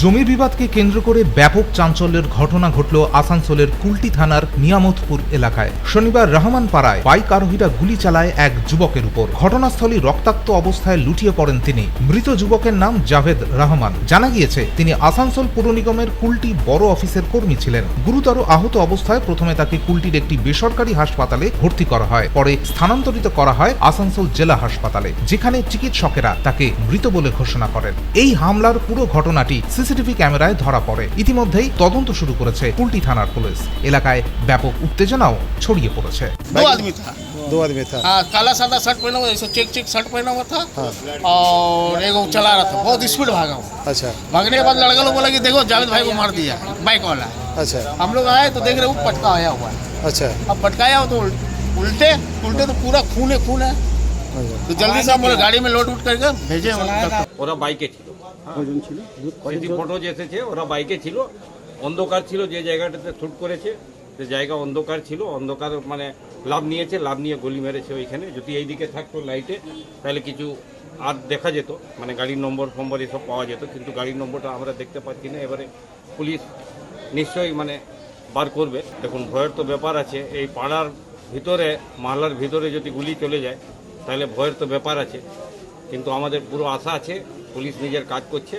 জমি বিবাদকে কেন্দ্র করে ব্যাপক চাঞ্চল্যের ঘটনা ঘটল আসানসোলের কুলটি থানার নিয়ামতপুর এলাকায়। শনিবার রহমান পাড়ায় বাইক আরোহীরা গুলি চালায় এক যুবকের উপর। ঘটনাস্থলে রক্তাক্ত অবস্থায় লুটিয়ে পড়েন তিনি। মৃত যুবকের নাম জাভেদ রহমান। জানা গিয়েছে, তিনি আসানসোল পুর নিগমের কুলটি বড় অফিসের কর্মী ছিলেন। গুরুতর আহত অবস্থায় প্রথমে তাকে কুলটির একটি বেসরকারি হাসপাতালে ভর্তি করা হয়। পরে স্থানান্তরিত করা হয় আসানসোল জেলা হাসপাতালে, যেখানে চিকিৎসকেরা তাকে মৃত বলে ঘোষণা করেন। এই হামলার পুরো ঘটনাটি সিসিটিভি ক্যামেরায় ধরা পড়ে ইতিমধ্যেই তদন্ত শুরু করেছে কুলটি থানার পুলিশ এলাকায় ব্যাপক উত্তেজনাও ছড়িয়ে পড়েছে दो आदमी था दो आदमी था हाँ काला सादा शर्ट पहना हुआ ऐसे चेक चेक शर्ट पहना हुआ था हाँ। और एक वो चला रहा था बहुत स्पीड भागा वो अच्छा भागने के बाद लड़का लोग बोला कि देखो जावेद भाई को मार दिया बाइक वाला अच्छा हम लोग आए तो देख रहे वो पटका आया हुआ है अच्छा अब पटकाया हो तो उल- उल्टे उल्टे तो पूरा खून है खून है अच्छा तो जल्दी से हम बोले गाड़ी में लोड उठ करके भेजे हम डॉक्टर ওরা বাইকে ছিল স্মৃতি ফটো যে এসেছে, ওরা বাইকে ছিল, অন্ধকার ছিল, যে জায়গাটাতে শ্যুট করেছে, সে জায়গা অন্ধকার ছিল, অন্ধকার মানে লাভ নিয়েছে, লাভ নিয়ে গলি মেরেছে ওইখানে। যদি এই দিকে থাকতো লাইটে, তাহলে কিছু আর দেখা যেত মানে গাড়ির নম্বর ফম্বর এসব পাওয়া যেত, কিন্তু গাড়ির নম্বরটা আমরা দেখতে পাচ্ছি না। এবারে পুলিশ নিশ্চয়ই মানে বার করবে। দেখুন, ভয়ের তো ব্যাপার আছে, এই পাড়ার ভিতরে, মালার ভিতরে যদি গুলি চলে যায়, তাহলে ভয়ের তো ব্যাপার আছে। কিন্তু আমাদের পুরো আশা আছে পুলিশ নিজের কাজ করছে।